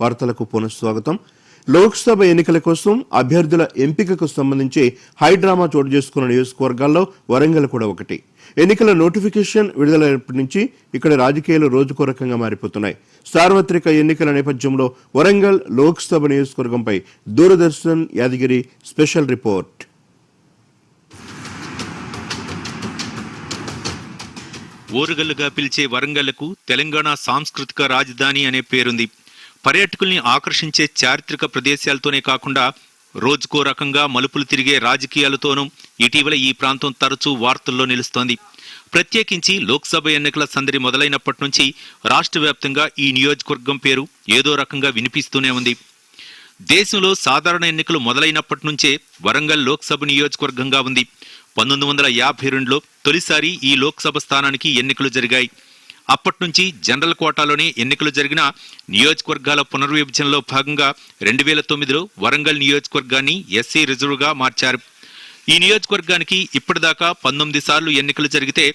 వార్తలకు పునఃస్వాగతం లోక్సభ ఎన్నికల కోసం అభ్యర్థుల ఎంపికకు సంబంధించి హైడ్రామా చోటు చేసుకున్న నియోజకవర్గాల్లో వరంగల్ కూడా ఒకటి. ఎన్నికల నోటిఫికేషన్ విడుదలైనప్పటి నుంచి ఇక్కడ రాజకీయాలు రోజుకో రకంగా మారిపోతున్నాయి. సార్వత్రిక ఎన్నికల నేపథ్యంలో వరంగల్ లోక్సభ నియోజకవర్గంపై దూరదర్శన్ యాదగిరి స్పెషల్ రిపోర్ట్. ఓరుగల్లుగా పిలిచే వరంగల్కు తెలంగాణ సాంస్కృతిక రాజధాని అనే పేరుంది. పర్యాటకుల్ని ఆకర్షించే చారిత్రక ప్రదేశాలతోనే కాకుండా రోజుకో రకంగా మలుపులు తిరిగే రాజకీయాలతోనూ ఇటీవల ఈ ప్రాంతం తరచూ వార్తల్లో నిలుస్తోంది. ప్రత్యేకించి లోక్సభ ఎన్నికల సందడి మొదలైనప్పటి నుంచి రాష్ట్ర వ్యాప్తంగా ఈ నియోజకవర్గం పేరు ఏదో రకంగా వినిపిస్తూనే ఉంది. దేశంలో సాధారణ ఎన్నికలు మొదలైనప్పటి నుంచే వరంగల్ లోక్సభ నియోజకవర్గంగా ఉంది. పంతొమ్మిది వందల యాభై రెండులో తొలిసారి ఈ లోక్సభ స్థానానికి ఎన్నికలు జరిగాయి. అప్పటి నుంచి జనరల్ కోటాలోనే ఎన్నికలు జరిగిన నియోజకవర్గాల పునర్విభజనలో భాగంగా రెండు వేల తొమ్మిదిలో వరంగల్ నియోజకవర్గాన్ని ఎస్సీ రిజర్వ్గా మార్చారు. ఈ నియోజకవర్గానికి ఇప్పటిదాకా పంతొమ్మిది సార్లు ఎన్నికలు జరిగితే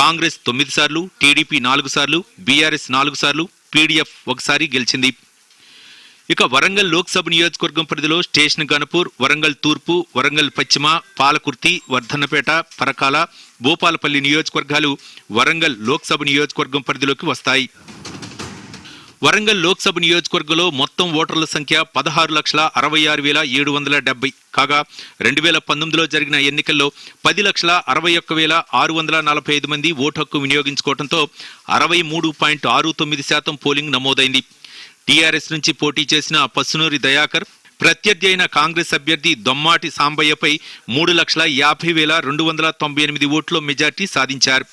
కాంగ్రెస్ తొమ్మిది సార్లు టీడీపీ నాలుగు సార్లు బీఆర్ఎస్ నాలుగు సార్లు పీడీఎఫ్ ఒకసారి గెలిచింది. ఇక వరంగల్ లోక్సభ నియోజకవర్గం పరిధిలో స్టేషన్ గణపూర్ వరంగల్ తూర్పు వరంగల్ పశ్చిమ పాలకుర్తి వర్ధన్నపేట పరకాల భూపాలపల్లి నియోజకవర్గాలు వరంగల్ లోక్సభ నియోజకవర్గం పరిధిలోకి వస్తాయి. వరంగల్ లోక్సభ నియోజకవర్గంలో మొత్తం ఓటర్ల సంఖ్య పదహారు లక్షల అరవై ఆరు వేల ఏడు వందల డెబ్బై. కాగా రెండు వేల పంతొమ్మిదిలో జరిగిన ఎన్నికల్లో పది లక్షల అరవై ఒక్క వేల ఆరు వందల నలభై ఐదు మంది ఓటు హక్కు వినియోగించుకోవడంతో అరవై మూడు పాయింట్ ఆరు తొమ్మిది శాతం పోలింగ్ నమోదైంది. టీఆర్ఎస్ నుంచి పోటీ చేసిన పసునూరి దయాకర్ ప్రత్యర్థి అయిన కాంగ్రెస్ అభ్యర్థి దొమ్మాటి సాంబయ్యపై మూడు లక్షల యాభై వేల రెండు వందల తొంభై ఎనిమిది ఓట్ల మెజార్టీ సాధించారు.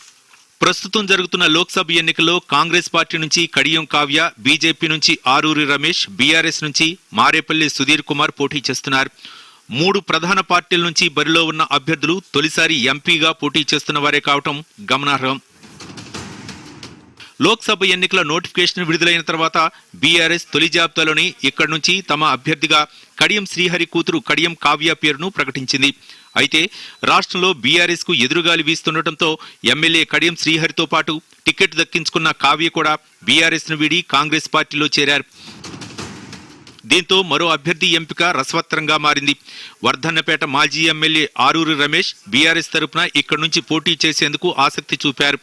ప్రస్తుతం జరుగుతున్న లోక్సభ ఎన్నికల్లో కాంగ్రెస్ పార్టీ నుంచి కడియం కావ్య బీజేపీ నుంచి ఆరూరి రమేష్ బీఆర్ఎస్ నుంచి మారేపల్లి సుధీర్ కుమార్ పోటీ చేస్తున్నారు. మూడు ప్రధాన పార్టీల నుంచి బరిలో ఉన్న అభ్యర్థులు తొలిసారి ఎంపీగా పోటీ చేస్తున్న వారే కావటం గమనార్హం. లోక్సభ ఎన్నికల నోటిఫికేషన్ విడుదలైన తర్వాత బీఆర్ఎస్ తొలి జాబితాలోని ఇక్కడి నుంచి తమ అభ్యర్థిగా కడియం శ్రీహరి కూతురు కడియం కావ్య పేరును ప్రకటించింది. అయితే రాష్ట్రంలో బీఆర్ఎస్కు ఎదురుగాలి వీస్తుండటంతో ఎమ్మెల్యే కడియం శ్రీహరితో పాటు టికెట్ దక్కించుకున్న కావ్య కూడా బీఆర్ఎస్ను వీడి కాంగ్రెస్ పార్టీలో చేరారు. దీంతో మరో అభ్యర్థి ఎంపిక రసవత్తరంగా మారింది. వర్ధన్నపేట మాజీ ఎమ్మెల్యే ఆరూరి రమేష్ బీఆర్ఎస్ తరపున ఇక్కడి నుంచి పోటీ చేసేందుకు ఆసక్తి చూపారు.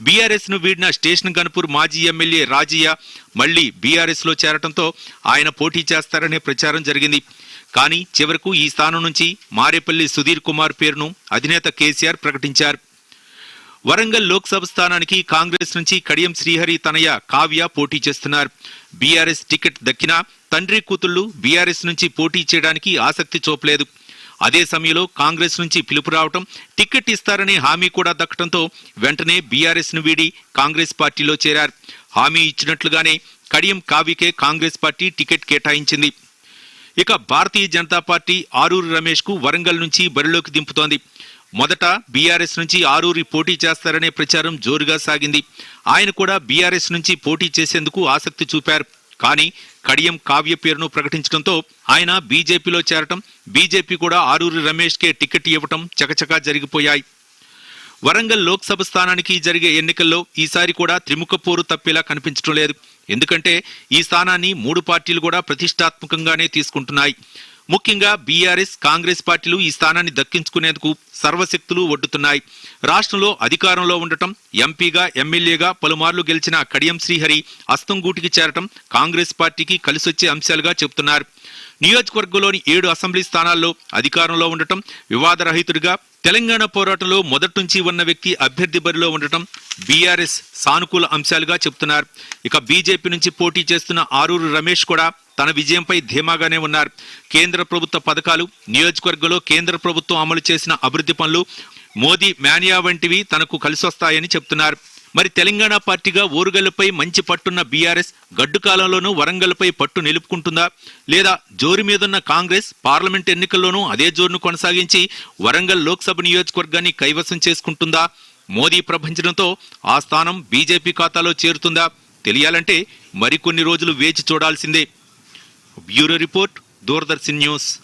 బీఆర్ఎస్ను వీడిన స్టేషన్ గన్పూర్ మాజీ ఎమ్మెల్యే రాజయ్య మళ్ళీ బీఆర్ఎస్లో చేరటంతో ఆయన పోటీ చేస్తారనే ప్రచారం జరిగింది. కానీ చివరకు ఈ స్థానం నుంచి మారేపల్లి సుధీర్ కుమార్ పేరును అధినేత కేసీఆర్ ప్రకటించారు. వరంగల్ లోక్సభ స్థానానికి కాంగ్రెస్ నుంచి కడియం శ్రీహరి తనయ కావ్య పోటీ చేస్తున్నారు. బీఆర్ఎస్ టికెట్ దక్కినా తండ్రి కూతుళ్ళు బీఆర్ఎస్ నుంచి పోటీ చేయడానికి ఆసక్తి చూపలేదు. అదే సమయంలో కాంగ్రెస్ నుంచి పిలుపు రావటం టికెట్ ఇస్తారనే హామీ కూడా దక్కడంతో వెంటనే బీఆర్ఎస్ను వీడి కాంగ్రెస్ పార్టీలో చేరారు. హామీ ఇచ్చినట్లుగానే కడియం కావ్యకే కాంగ్రెస్ పార్టీ టికెట్ కేటాయించింది. ఇక భారతీయ జనతా పార్టీ ఆరూరి రమేష్కు వరంగల్ నుంచి బరిలోకి దింపుతోంది. మొదట బీఆర్ఎస్ నుంచి ఆరూరి పోటీ చేస్తారనే ప్రచారం జోరుగా సాగింది. ఆయన కూడా బీఆర్ఎస్ నుంచి పోటీ చేసేందుకు ఆసక్తి చూపారు. కానీ కడియం కావ్య పేరును ప్రకటించడంతో ఆయన బీజేపీలో చేరటం బీజేపీ కూడా ఆరూరి రమేష్కే టికెట్ ఇవ్వటం చకచకా జరిగిపోయాయి. వరంగల్ లోక్సభ స్థానానికి జరిగే ఎన్నికల్లో ఈసారి కూడా త్రిముఖ పోరు తప్పేలా కనిపించడం లేదు. ఎందుకంటే ఈ స్థానాన్ని మూడు పార్టీలు కూడా ప్రతిష్టాత్మకంగానే తీసుకుంటున్నాయి. ముఖ్యంగా బీఆర్ఎస్ కాంగ్రెస్ పార్టీలు ఈ స్థానాన్ని దక్కించుకునేందుకు సర్వశక్తులు ఒడ్డుతున్నాయి. రాష్ట్రంలో అధికారంలో ఉండటం ఎంపీగా ఎమ్మెల్యేగా పలుమార్లు గెలిచిన కడియం శ్రీహరి అస్తంగూటికి చేరటం కాంగ్రెస్ పార్టీకి కలిసొచ్చే అంశాలుగా చెబుతున్నారు. నియోజకవర్గంలోని ఏడు అసెంబ్లీ స్థానాల్లో అధికారంలో ఉండటం వివాదరహితుడిగా తెలంగాణ పోరాటంలో మొదటి నుంచి ఉన్న వ్యక్తి అభ్యర్థి బరిలో ఉండటం బీఆర్ఎస్ సానుకూల అంశాలుగా చెబుతున్నారు. ఇక బీజేపీ నుంచి పోటీ చేస్తున్న ఆరూరు రమేష్ కూడా తన విజయంపై ధీమాగానే ఉన్నారు. కేంద్ర ప్రభుత్వ పథకాలు నియోజకవర్గంలో కేంద్ర ప్రభుత్వం అమలు చేసిన అభివృద్ధి పనులు మోదీ మానియా వంటివి తనకు కలిసొస్తాయని చెప్తున్నారు మరి తెలంగాణ పార్టీగా ఓరుగల్లుపై మంచి పట్టున్న బీఆర్ఎస్ గడ్డు కాలంలోనూ వరంగల్పై పట్టు నిలుపుకుంటుందా? లేదా జోరు మీదున్న కాంగ్రెస్ పార్లమెంట్ ఎన్నికల్లోనూ అదే జోరును కొనసాగించి వరంగల్ లోక్సభ నియోజకవర్గాన్ని కైవసం చేసుకుంటుందా? మోదీ ప్రపంచంతో ఆ స్థానం బీజేపీ ఖాతాలో చేరుతుందా? తెలియాలంటే మరికొన్ని రోజులు వేచి చూడాల్సిందే. Bureau report Doordarshan news.